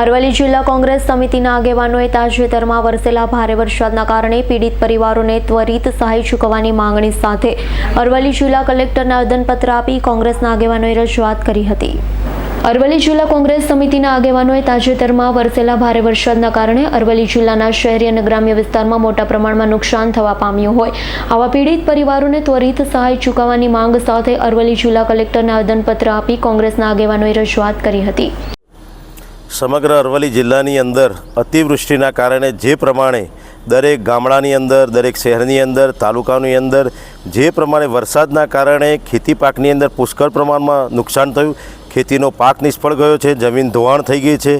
અરવલ્લી જિલ્લા કોંગ્રેસ સમિતિના આગેવાનોએ તાજેતરમાં વરસેલા ભારે વરસાદના કારણે પીડિત પરિવારોને ત્વરિત સહાય ચૂકવવાની માંગણી સાથે અરવલ્લી જિલ્લા કલેક્ટરને આવેદનપત્ર આપી કોંગ્રેસના આગેવાનોએ રજૂઆત કરી હતી. અરવલ્લી જિલ્લા કોંગ્રેસ સમિતિના આગેવાનોએ તાજેતરમાં વરસેલા ભારે વરસાદના કારણે અરવલ્લી જિલ્લાના શહેરી અને ગ્રામ્ય વિસ્તારમાં મોટા પ્રમાણમાં નુકસાન થવા પામ્યું હોય. આવા પીડિત પરિવારોને ત્વરિત સહાય ચૂકવવાની માંગ સાથે અરવલ્લી જિલ્લા કલેક્ટરને આવેદનપત્ર આપી કોંગ્રેસના આગેવાનોએ રજૂઆત કરી હતી. સમગ્ર અરવલ્લી જિલ્લાની અંદર અતિવૃષ્ટિના કારણે જે પ્રમાણે દરેક ગામડાની અંદર, દરેક શહેરની અંદર, તાલુકાની અંદર જે પ્રમાણે વરસાદના કારણે ખેતી પાકની અંદર પુષ્કળ પ્રમાણમાં નુકસાન થયું. ખેતીનો પાક નિષ્ફળ ગયો છે, જમીન ધોવાણ થઈ ગઈ છે.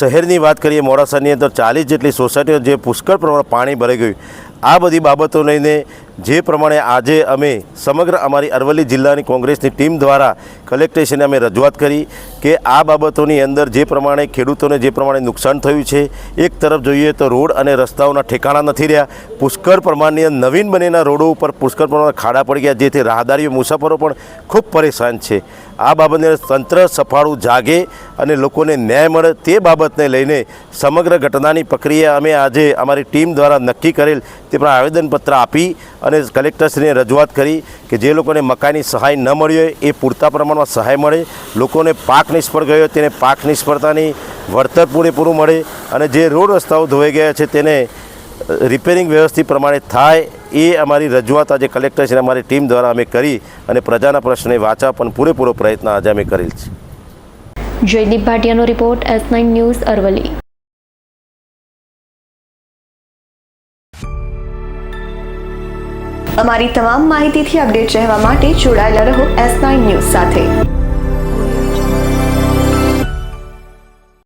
શહેરની વાત કરીએ, મોડાસાની અંદર ચાલીસ જેટલી સોસાયટીઓ જે પુષ્કળ પ્રમાણમાં પાણી ભરાઈ ગયું. આ બધી બાબતો લઈને જે પ્રમાણે આજે અમે સમગ્ર અમારી અરવલ્લી જિલ્લાની કોંગ્રેસની ટીમ દ્વારા કલેક્ટરશ્રીને અમે રજૂઆત કરી કે આ બાબતોની અંદર જે પ્રમાણે ખેડૂતોને જે પ્રમાણે નુકસાન થયું છે, એક તરફ જોઈએ તો રોડ અને રસ્તાઓના ઠેકાણા નથી રહ્યા. પુષ્કળ પ્રમાણની નવીન બનેલા રોડો ઉપર પુષ્કળ પ્રમાણમાં ખાડા પડી ગયા, જેથી રાહદારીઓ મુસાફરો પણ ખૂબ પરેશાન છે. આ બાબતને તંત્ર સફાળું જાગે અને લોકોને ન્યાય મળે તે બાબતને લઈને સમગ્ર ઘટનાની પ્રક્રિયા અમે આજે અમારી ટીમ દ્વારા નક્કી કરેલ તે પણ આવેદનપત્ર આપી અને કલેક્ટરશ્રીને રજૂઆત કરી કે જે લોકોને મકાઈની સહાય ન મળી હોય એ પૂરતા પ્રમાણમાં સહાય મળે, લોકોને પાક નિષ્ફળ ગયો તેને પાક નિષ્ફળતાની વળતર પૂરેપૂરું મળે અને જે રોડ રસ્તાઓ ધોવાઈ ગયા છે તેને રિપેરિંગ વ્યવસ્થિત પ્રમાણે થાય એ અમારી રજૂઆત આજે કલેક્ટરશ્રી અમારી ટીમ દ્વારા અમે કરી અને પ્રજાના પ્રશ્ને વાંચવા પણ પૂરેપૂરો પ્રયત્ન આજે અમે કરેલ છે. Jaydeep ભાટિયાનો report S nine news Aravalli અમારી તમામ માહિતીથી અપડેટ રહેવા માટે જોડાયેલા રહો એસ નાઇન ન્યૂઝ સાથે.